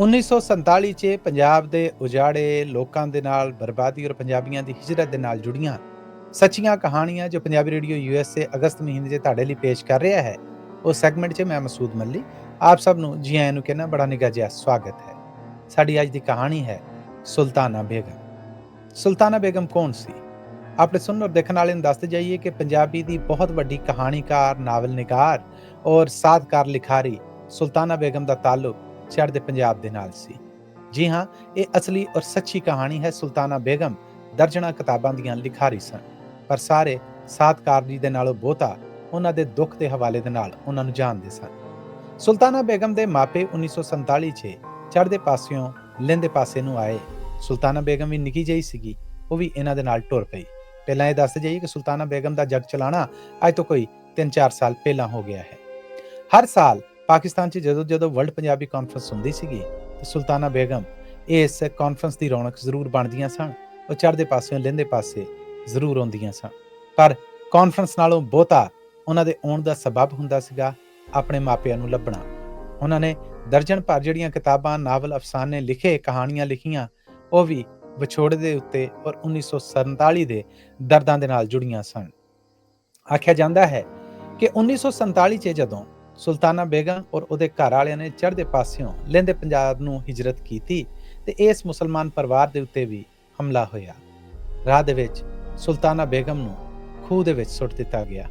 1947 ਚ ਪੰਜਾਬ ਦੇ ਉਜਾੜੇ ਲੋਕਾਂ ਦੇ ਨਾਲ ਬਰਬਾਦੀ ਔਰ ਪੰਜਾਬੀਆਂ ਦੀ ਹਿਜਰਤ ਦੇ ਨਾਲ ਜੁੜੀਆਂ ਸੱਚੀਆਂ ਕਹਾਣੀਆਂ ਜੋ ਪੰਜਾਬੀ ਰੇਡੀਓ ਯੂਐਸਏ ਅਗਸਤ ਮਹੀਨੇ 'ਚ ਤੁਹਾਡੇ ਲਈ ਪੇਸ਼ ਕਰ ਰਿਹਾ ਹੈ। ਉਸ ਸੈਗਮੈਂਟ 'ਚ ਮੈਂ ਮਸੂਦ ਮੱਲੀ, ਆਪ ਸਭ ਨੂੰ ਜੀ ਆਇਆਂ ਨੂੰ ਕਹਿਣਾ ਬੜਾ ਨਿੱਘਾ ਜਿਹਾ ਸਵਾਗਤ ਹੈ। ਸਾਡੀ ਅੱਜ ਦੀ ਕਹਾਣੀ ਹੈ ਸੁਲਤਾਨਾ ਬੇਗਮ। ਸੁਲਤਾਨਾ ਬੇਗਮ ਕੌਣ ਸੀ? ਆਪਣੇ ਸੁਣਨ ਔਰ ਦੇਖਣ ਵਾਲੇ ਨੂੰ ਦੱਸਦੇ ਜਾਈਏ ਕਿ ਪੰਜਾਬੀ ਦੀ ਬਹੁਤ ਵੱਡੀ ਕਹਾਣੀਕਾਰ ਨਾਵਲ ਨਿਗਾਰ ਔਰ ਸਾਧਕਾਰ ਲਿਖਾਰੀ ਸੁਲਤਾਨਾ ਬੇਗਮ ਦਾ ਤਾਲੁਕ ਚੜ੍ਹਦੇ ਪੰਜਾਬ ਦੇ ਨਾਲ ਸੀ। ਜੀ ਹਾਂ, ਇਹ ਅਸਲੀ ਔਰ ਸੱਚੀ ਕਹਾਣੀ ਹੈ ਸੁਲਤਾਨਾ ਬੇਗਮ ਦਰਜਣਾ ਕਿਤਾਬਾਂ ਦੀਆਂ ਲਿਖਾਰੀ ਸਨ। ਪਰ ਸਾਰੇ ਸਾਤਕਾਰ ਜੀ ਦੇ ਨਾਲੋਂ ਬਹੁਤਾ ਉਹਨਾਂ ਦੇ ਦੁੱਖ ਦੇ ਹਵਾਲੇ ਦੇ ਨਾਲ ਉਹਨਾਂ ਨੂੰ ਜਾਣਦੇ ਸਨ। ਸੁਲਤਾਨਾ ਬੇਗਮ ਦੇ ਮਾਪੇ 1947 'ਚ ਚੜ੍ਹਦੇ ਪਾਸਿਓਂ ਲੈਂਦੇ ਪਾਸੇ ਨੂੰ ਆਏ। ਸੁਲਤਾਨਾ ਬੇਗਮ ਵੀ ਨਿੱਕੀ ਜਿਹੀ ਸੀਗੀ, ਉਹ ਵੀ ਇਹਨਾਂ ਦੇ ਨਾਲ ਟੁਰ ਪਈ। ਪਹਿਲਾਂ ਇਹ ਦੱਸ ਜਾਈਏ ਕਿ ਸੁਲਤਾਨਾ ਬੇਗਮ ਦਾ ਜੱਗ ਚਲਾਣਾ ਅੱਜ ਤੋਂ ਕੋਈ 3-4 ਸਾਲ ਪਹਿਲਾਂ ਹੋ ਗਿਆ ਹੈ। ਹਰ ਸਾਲ ਪਾਕਿਸਤਾਨ 'ਚ ਜਦੋਂ ਜਦੋਂ ਵਰਲਡ ਪੰਜਾਬੀ ਕਾਨਫਰੰਸ ਹੁੰਦੀ ਸੀਗੀ ਤੇ ਸੁਲਤਾਨਾ ਬੇਗਮ ਇਸ ਕਾਨਫਰੰਸ ਦੀ ਰੌਣਕ ਜ਼ਰੂਰ ਬਣਦੀਆਂ ਸਨ, ਉਹ ਚੜ੍ਹਦੇ ਪਾਸਿਓਂ ਲੈਂਦੇ ਪਾਸੇ ਜ਼ਰੂਰ ਆਉਂਦੀਆਂ ਸਨ। ਪਰ ਕਾਨਫਰੰਸ ਨਾਲੋਂ ਬਹੁਤਾ ਉਹਨਾਂ ਦੇ ਆਉਣ ਦਾ ਸਬਬ ਹੁੰਦਾ ਸੀਗਾ ਆਪਣੇ ਮਾਪਿਆਂ ਨੂੰ ਲੱਭਣਾ। ਉਹਨਾਂ ਨੇ ਦਰਜਨ ਭਰ ਜਿਹੜੀਆਂ ਕਿਤਾਬਾਂ, ਨਾਵਲ, ਅਫਸਾਨੇ ਲਿਖੇ, ਕਹਾਣੀਆਂ ਲਿਖੀਆਂ, ਉਹ ਵੀ ਵਿਛੋੜੇ ਦੇ ਉੱਤੇ ਔਰ 1947 ਦੇ ਦਰਦਾਂ ਦੇ ਨਾਲ ਜੁੜੀਆਂ ਸਨ। ਆਖਿਆ ਜਾਂਦਾ ਹੈ ਕਿ 1947 ਚ ਜਦੋਂ ਸੁਲਤਾਨਾ ਬੇਗਮ ਔਰ ਉਹਦੇ ਘਰ ਵਾਲਿਆਂ ਨੇ ਚੜ੍ਹਦੇ ਪਾਸਿਓਂ ਲੈਂਦੇ ਪੰਜਾਬ ਨੂੰ ਹਿਜਰਤ ਕੀਤੀ ਤੇ ਇਸ ਮੁਸਲਮਾਨ ਪਰਿਵਾਰ ਦੇ ਉੱਤੇ ਵੀ ਹਮਲਾ ਹੋਇਆ। ਰਾਹ ਦੇ ਵਿੱਚ ਸੁਲਤਾਨਾ ਬੇਗਮ ਨੂੰ ਖੂਹ ਦੇ ਵਿੱਚ ਸੁੱਟ ਦਿੱਤਾ ਗਿਆ।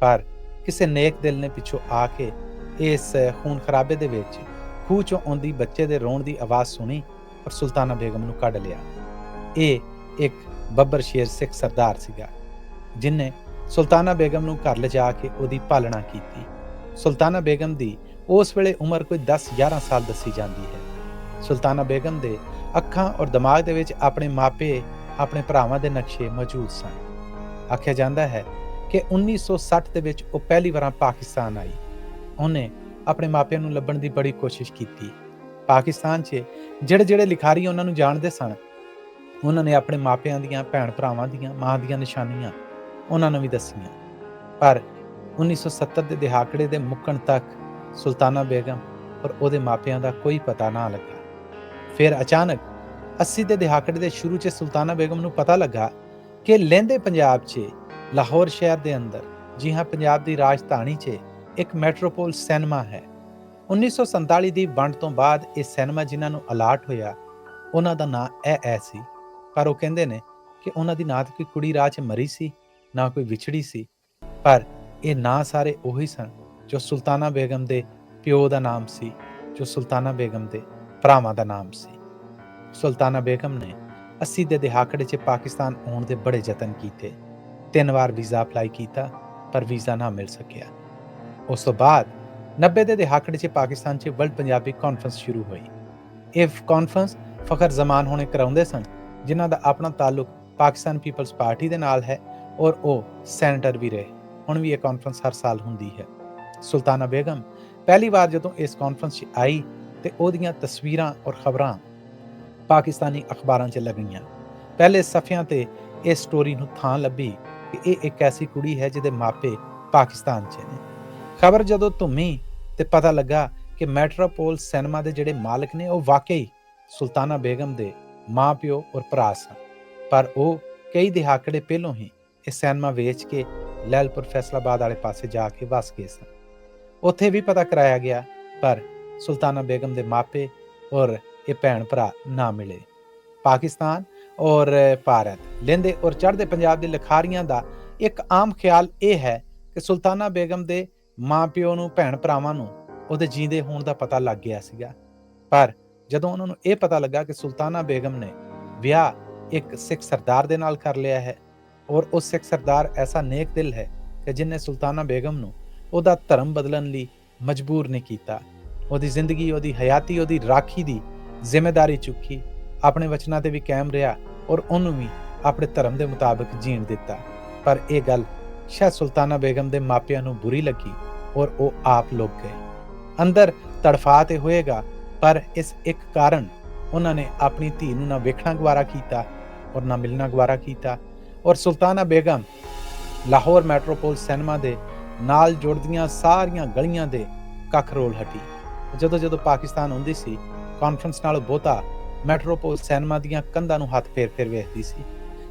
ਪਰ ਕਿਸੇ ਨੇਕ ਦਿਲ ਨੇ ਪਿੱਛੋਂ ਆ ਕੇ ਇਸ ਖੂਨ ਖਰਾਬੇ ਦੇ ਵਿੱਚ ਖੂਹ ਚੋਂ ਆਉਂਦੀ ਬੱਚੇ ਦੇ ਰੋਣ ਦੀ ਆਵਾਜ਼ ਸੁਣੀ ਔਰ ਸੁਲਤਾਨਾ ਬੇਗਮ ਨੂੰ ਕੱਢ ਲਿਆ। ਇਹ ਇੱਕ ਬੱਬਰ ਸ਼ੇਰ ਸਿੱਖ ਸਰਦਾਰ ਸੀਗਾ, ਜਿਨੇ ਸੁਲਤਾਨਾ ਬੇਗਮ ਨੂੰ ਘਰ ਲਿਜਾ ਕੇ ਉਹਦੀ ਪਾਲਣਾ ਕੀਤੀ। ਸੁਲਤਾਨਾ ਬੇਗਮ ਦੀ ਉਸ ਵੇਲੇ ਉਮਰ ਕੋਈ 10-11 ਸਾਲ ਦੱਸੀ ਜਾਂਦੀ ਹੈ। ਸੁਲਤਾਨਾ ਬੇਗਮ ਦੇ ਅੱਖਾਂ ਔਰ ਦਿਮਾਗ ਦੇ ਵਿੱਚ ਆਪਣੇ ਮਾਪੇ, ਆਪਣੇ ਭਰਾਵਾਂ ਦੇ ਨਕਸ਼ੇ ਮੌਜੂਦ ਸਨ। ਆਖਿਆ ਜਾਂਦਾ ਹੈ ਕਿ 1960 ਦੇ ਵਿੱਚ ਉਹ ਪਹਿਲੀ ਵਾਰ ਪਾਕਿਸਤਾਨ ਆਈ। ਉਹਨੇ ਆਪਣੇ ਮਾਪਿਆਂ ਨੂੰ ਲੱਭਣ ਦੀ ਬੜੀ ਕੋਸ਼ਿਸ਼ ਕੀਤੀ। ਪਾਕਿਸਤਾਨ 'ਚ ਜਿਹੜੇ ਜਿਹੜੇ ਲਿਖਾਰੀ ਉਹਨਾਂ ਨੂੰ ਜਾਣਦੇ ਸਨ, ਉਹਨਾਂ ਨੇ ਆਪਣੇ ਮਾਪਿਆਂ ਦੀਆਂ ਭੈਣ ਭਰਾਵਾਂ ਦੀਆਂ, ਮਾਂ ਦੀਆਂ ਨਿਸ਼ਾਨੀਆਂ ਉਹਨਾਂ ਨੂੰ ਵੀ ਦੱਸੀਆਂ। ਪਰ 1970 ਦੇ ਦਹਾਕੜੇ ਦੇ ਮੁੱਕਣ ਤੱਕ ਸੁਲਤਾਨਾ ਬੇਗਮ ਔਰ ਉਹਦੇ ਮਾਪਿਆਂ ਦਾ ਕੋਈ ਪਤਾ ਨਾ ਲੱਗਾ। ਫਿਰ ਅਚਾਨਕ 80 ਦੇ ਦਹਾਕੜੇ ਦੇ ਸ਼ੁਰੂ 'ਚ ਸੁਲਤਾਨਾ ਬੇਗਮ ਨੂੰ ਪਤਾ ਲੱਗਾ ਕਿ ਲਹਿੰਦੇ ਪੰਜਾਬ 'ਚ, ਲਾਹੌਰ ਸ਼ਹਿਰ ਦੇ ਅੰਦਰ, ਜੀ ਹਾਂ, ਪੰਜਾਬ ਦੀ ਰਾਜਧਾਨੀ 'ਚ ਇੱਕ ਮੈਟਰੋਪੋਲ ਸਿਨੇਮਾ ਹੈ। 1947 ਦੀ ਵੰਡ ਤੋਂ ਬਾਅਦ ਇਹ ਸਿਨੇਮਾ ਜਿਨ੍ਹਾਂ ਨੂੰ ਅਲਾਟ ਹੋਇਆ, ਉਹਨਾਂ ਦਾ ਨਾਂ ਐ ਐ ਸੀ। ਪਰ ਉਹ ਕਹਿੰਦੇ ਨੇ ਕਿ ਉਹਨਾਂ ਦੀ ਨਾ ਤਾਂ ਕੋਈ ਕੁੜੀ ਰਾਹ 'ਚ ਮਰੀ ਸੀ, ਨਾ ਕੋਈ ਵਿਛੜੀ ਸੀ। ਪਰ ਇਹ ਨਾਂ ਸਾਰੇ ਉਹੀ ਸਨ ਜੋ ਸੁਲਤਾਨਾ ਬੇਗਮ ਦੇ ਪਿਓ ਦਾ ਨਾਮ ਸੀ, ਜੋ ਸੁਲਤਾਨਾ ਬੇਗਮ ਦੇ ਭਰਾਵਾਂ ਦਾ ਨਾਮ ਸੀ। ਸੁਲਤਾਨਾ ਬੇਗਮ ਨੇ 80 ਦੇ ਦਹਾਕੜੇ 'ਚ ਪਾਕਿਸਤਾਨ ਆਉਣ ਦੇ ਬੜੇ ਯਤਨ ਕੀਤੇ। ਤਿੰਨ ਵਾਰ ਵੀਜ਼ਾ ਅਪਲਾਈ ਕੀਤਾ, ਪਰ ਵੀਜ਼ਾ ਨਾ ਮਿਲ ਸਕਿਆ। ਉਸ ਤੋਂ ਬਾਅਦ 90 ਦੇ ਦਹਾਕੜੇ 'ਚ ਪਾਕਿਸਤਾਨ 'ਚ ਵਰਲਡ ਪੰਜਾਬੀ ਕਾਨਫਰੰਸ ਸ਼ੁਰੂ ਹੋਈ। ਇਹ ਕਾਨਫਰੰਸ ਫਖਰ ਜ਼ਮਾਨ ਹੋਣੇ ਕਰਾਉਂਦੇ ਸਨ, ਜਿਨ੍ਹਾਂ ਦਾ ਆਪਣਾ ਤਾਲੁਕ ਪਾਕਿਸਤਾਨ ਪੀਪਲਸ ਪਾਰਟੀ ਦੇ ਨਾਲ ਹੈ ਔਰ ਉਹ ਸੈਨੇਟਰ ਵੀ ਰਹੇ। ਹੁਣ ਵੀ ਇਹ ਕਾਨਫਰੰਸ ਹਰ ਸਾਲ ਹੁੰਦੀ ਹੈ। ਸੁਲਤਾਨਾ ਬੇਗਮ ਪਹਿਲੀ ਵਾਰ ਜਦੋਂ ਇਸ ਕਾਨਫਰੰਸ 'ਚ ਆਈ ਤੇ ਉਹਦੀਆਂ ਤਸਵੀਰਾਂ ਔਰ ਖਬਰਾਂ ਪਾਕਿਸਤਾਨੀ ਅਖਬਾਰਾਂ 'ਚ ਲੱਗੀਆਂ। ਪਹਿਲੇ ਸਫ਼ਿਆਂ ਤੇ ਇਸ ਸਟੋਰੀ ਨੂੰ ਥਾਂ ਲੱਭੀ ਕਿ ਇਹ ਇੱਕ ਐਸੀ ਕੁੜੀ ਹੈ ਜਿਹਦੇ ਮਾਪੇ ਪਾਕਿਸਤਾਨ 'ਚ ਨੇ। ਖਬਰ ਜਦੋਂ ਧੁੰਮੀ ਤੇ ਪਤਾ ਲੱਗਾ ਕਿ ਮੈਟਰੋਪੋਲ ਸਿਨੇਮਾ ਦੇ ਜਿਹੜੇ ਮਾਲਕ ਨੇ, ਉਹ ਵਾਕਈ ਸੁਲਤਾਨਾ ਬੇਗਮ ਦੇ ਮਾਪਿਓ ਔਰ ਭਰਾ ਸਨ। ਪਰ ਉਹ ਕਈ ਦਿਹਾਕੜੇ ਪਹਿਲੋਂ ਹੀ ਇਹ ਸਿਨੇਮਾ ਵੇਚ ਕੇ ਲੈਲਪੁਰ ਫੈਸਲਾਬਾਦ ਵਾਲੇ ਪਾਸੇ ਜਾ ਕੇ ਵਸ ਗਏ ਸਨ। ਉੱਥੇ ਵੀ ਪਤਾ ਕਰਾਇਆ ਗਿਆ, ਪਰ ਸੁਲਤਾਨਾ ਬੇਗਮ ਦੇ ਮਾਪੇ ਔਰ ਇਹ ਭੈਣ ਭਰਾ ਨਾ ਮਿਲੇ। ਪਾਕਿਸਤਾਨ ਔਰ ਭਾਰਤ ਲੈਂਦੇ ਔਰ ਚੜ੍ਹਦੇ ਪੰਜਾਬ ਦੇ ਲਿਖਾਰੀਆਂ ਦਾ ਇੱਕ ਆਮ ਖਿਆਲ ਇਹ ਹੈ ਕਿ ਸੁਲਤਾਨਾ ਬੇਗਮ ਦੇ ਮਾਪਿਓ ਨੂੰ, ਭੈਣ ਭਰਾਵਾਂ ਨੂੰ ਉਹਦੇ ਜੀਂਦੇ ਹੋਣ ਦਾ ਪਤਾ ਲੱਗ ਗਿਆ ਸੀਗਾ। ਪਰ ਜਦੋਂ ਉਹਨਾਂ ਨੂੰ ਇਹ ਪਤਾ ਲੱਗਾ ਕਿ ਸੁਲਤਾਨਾ ਬੇਗਮ ਨੇ ਵਿਆਹ ਇੱਕ ਸਿੱਖ ਸਰਦਾਰ ਦੇ ਨਾਲ ਕਰ ਲਿਆ ਹੈ ਔਰ ਉਹ ਸਿੱਖ ਸਰਦਾਰ ਐਸਾ ਨੇਕ ਦਿਲ ਹੈ ਕਿ ਜਿਨੇ ਸੁਲਤਾਨਾ ਬੇਗਮ ਨੂੰ ਉਹਦਾ ਧਰਮ ਬਦਲਣ ਲਈ ਮਜਬੂਰ ਨਹੀਂ ਕੀਤਾ। ਉਹਦੀ ਜ਼ਿੰਦਗੀ, ਉਹਦੀ ਹਯਾਤੀ, ਉਹਦੀ ਰਾਖੀ ਦੀ ਜ਼ਿੰਮੇਵਾਰੀ ਚੁੱਕੀ, ਆਪਣੇ ਵਚਨਾਂ ਤੇ ਵੀ ਕਾਇਮ ਰਿਹਾ ਔਰ ਉਹਨੂੰ ਵੀ ਆਪਣੇ ਧਰਮ ਦੇ ਮੁਤਾਬਕ ਜੀਣ ਦਿੱਤਾ। ਪਰ ਇਹ ਗੱਲ ਸ਼ਾਹ ਸੁਲਤਾਨਾ ਬੇਗਮ ਦੇ ਮਾਪਿਆਂ ਨੂੰ ਬੁਰੀ ਲੱਗੀ ਔਰ ਉਹ ਆਪ ਲੁਕ ਗਏ। ਅੰਦਰ ਤੜਫਾ ਤੇ ਹੋਏਗਾ, ਪਰ ਇਸ ਇੱਕ ਕਾਰਨ, ਉਹਨਾਂ ਨੇ ਆਪਣੀ ਧੀ ਨੂੰ ਨਾ ਵੇਖਣਾ ਗਵਾਰਾ ਕੀਤਾ ਔਰ ਨਾ ਮਿਲਣਾ ਗਵਾਰਾ ਕੀਤਾ ਔਰ ਸੁਲਤਾਨਾ ਬੇਗਮ ਲਾਹੌਰ ਮੈਟਰੋਪੋਲ ਸਿਨੇਮਾ ਦੇ ਨਾਲ ਜੁੜਦੀਆਂ ਸਾਰੀਆਂ ਗਲੀਆਂ ਦੇ ਕੱਖ ਰੋਲ ਹਟੀ। ਜਦੋਂ ਜਦੋਂ ਪਾਕਿਸਤਾਨ ਹੁੰਦੀ ਸੀ ਕਾਨਫਰੰਸ ਨਾਲ ਬਹੁਤਾ ਮੈਟਰੋਪੋਲ ਸਿਨੇਮਾ ਦੀਆਂ ਕੰਧਾਂ ਨੂੰ ਹੱਥ ਫੇਰ ਫੇਰ ਵੇਖਦੀ ਸੀ।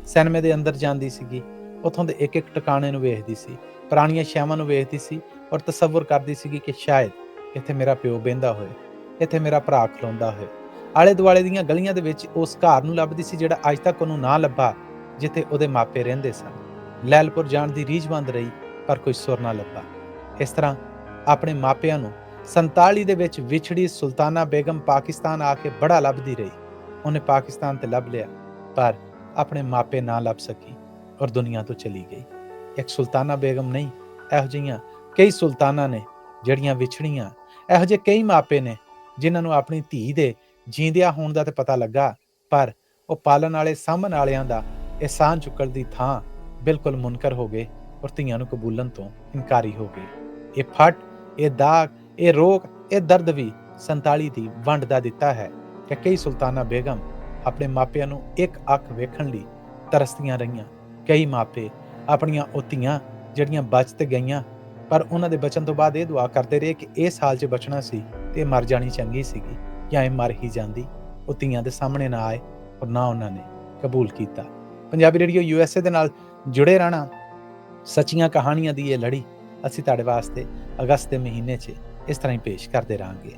ਸਿਨੇਮੇ ਦੇ ਅੰਦਰ ਜਾਂਦੀ ਸੀਗੀ, ਉੱਥੋਂ ਦੇ ਇੱਕ ਇੱਕ ਟਿਕਾਣੇ ਨੂੰ ਵੇਖਦੀ ਸੀ, ਪੁਰਾਣੀਆਂ ਸ਼ੈਵਾਂ ਨੂੰ ਵੇਖਦੀ ਸੀ ਔਰ ਤਸੱਵੁਰ ਕਰਦੀ ਸੀਗੀ ਕਿ ਸ਼ਾਇਦ ਇੱਥੇ ਮੇਰਾ ਪਿਓ ਬਹਿੰਦਾ ਹੋਏ ਇੱਥੇ ਮੇਰਾ ਭਰਾ ਖਲੋਂਦਾ ਹੋਏ ਆਲੇ ਦੁਆਲੇ ਦੀਆਂ ਗਲੀਆਂ ਦੇ ਵਿੱਚ ਉਸ ਘਰ ਨੂੰ ਲੱਭਦੀ ਸੀ ਜਿਹੜਾ ਅੱਜ ਤੱਕ ਉਹਨੂੰ ਨਾ ਲੱਭਾ। ਜਿੱਥੇ ਉਹਦੇ ਮਾਪੇ ਰਹਿੰਦੇ ਸਨ। ਲੈਲਪੁਰ ਜਾਣ ਦੀ ਰੀਝ ਬੰਦ ਰਹੀ, ਪਰ ਕੋਈ ਸੁਰ ਨਾ ਲੱਭਾ। ਇਸ ਤਰ੍ਹਾਂ ਆਪਣੇ ਮਾਪਿਆਂ ਨੂੰ 47 ਦੇ ਵਿੱਚ ਵਿਛੜੀ ਸੁਲਤਾਨਾ ਬੇਗਮ ਪਾਕਿਸਤਾਨ ਆ ਕੇ ਬੜਾ ਲੱਭਦੀ ਰਹੀ। ਉਹਨੇ ਪਾਕਿਸਤਾਨ ਤੇ ਲੱਭ ਲਿਆ, ਪਰ ਆਪਣੇ ਮਾਪੇ ਨਾ ਲੱਭ ਸਕੀ ਔਰ ਦੁਨੀਆ ਤੋਂ ਚਲੀ ਗਈ। ਇੱਕ ਸੁਲਤਾਨਾ ਬੇਗਮ ਨਹੀਂ, ਇਹੋ ਜਿਹੀਆਂ ਕਈ ਸੁਲਤਾਨਾ ਨੇ ਜਿਹੜੀਆਂ ਵਿਛੜੀਆਂ। ਇਹੋ ਜਿਹੇ ਕਈ ਮਾਪੇ ਨੇ ਜਿਨ੍ਹਾਂ ਨੂੰ ਆਪਣੀ ਧੀ ਦੇ ਜੀਂਦਿਆਂ ਹੋਣ ਦਾ ਤੇ ਪਤਾ ਲੱਗਾ, ਪਰ ਉਹ ਪਾਲਣ ਵਾਲੇ ਸਾਹਮਣ ਵਾਲਿਆਂ ਦਾ ਇਹਸਾਨ ਚੁੱਕਣ ਦੀ ਥਾਂ ਬਿਲਕੁਲ ਮੁਨਕਰ ਹੋ ਗਏ ਔਰ ਧੀਆਂ ਨੂੰ ਕਬੂਲਣ ਤੋਂ ਇਨਕਾਰੀ ਹੋ ਗਏ ਇਹ ਫਟ, ਇਹ ਦਾਗ, ਇਹ ਰੋਗ ਇਹ ਦਰਦ ਵੀ 47 ਦੀ ਵੰਡ ਦਾ ਦਿੱਤਾ ਹੈ ਕਿ ਕਈ ਸੁਲਤਾਨਾ ਬੇਗਮ ਆਪਣੇ ਮਾਪਿਆਂ ਨੂੰ ਇੱਕ ਅੱਖ ਵੇਖਣ ਲਈ ਤਰਸਦੀਆਂ ਰਹੀਆਂ। ਕਈ ਮਾਪੇ ਆਪਣੀਆਂ ਉਹ ਧੀਆਂ ਜਿਹੜੀਆਂ ਬਚ ਤੇ ਗਈਆਂ, ਪਰ ਉਹਨਾਂ ਦੇ ਬਚਨ ਤੋਂ ਬਾਅਦ ਇਹ ਦੁਆ ਕਰਦੇ ਰਹੇ ਕਿ ਇਹ ਸਾਲ 'ਚ ਬਚਣਾ ਸੀ ਤੇ ਇਹ ਮਰ ਜਾਣੀ ਚੰਗੀ ਸੀਗੀ ਜਾਂ ਇਹ ਮਰ ਹੀ ਜਾਂਦੀ। ਉਹ ਧੀਆਂ ਦੇ ਸਾਹਮਣੇ ਨਾ ਆਏ ਔਰ ਨਾ ਉਹਨਾਂ ਨੇ ਕਬੂਲ ਕੀਤਾ। ਪੰਜਾਬੀ ਰੇਡੀਓ ਯੂਐਸਏ ਦੇ ਨਾਲ ਜੁੜੇ ਰਹਿਣਾ, ਸੱਚੀਆਂ ਕਹਾਣੀਆਂ ਦੀ ਇਹ ਲੜੀ ਅਸੀਂ ਤੁਹਾਡੇ ਵਾਸਤੇ ਅਗਸਤ ਦੇ ਮਹੀਨੇ 'ਚ ਇਸ ਤਰ੍ਹਾਂ ਹੀ ਪੇਸ਼ ਕਰਦੇ ਰਹਾਂਗੇ।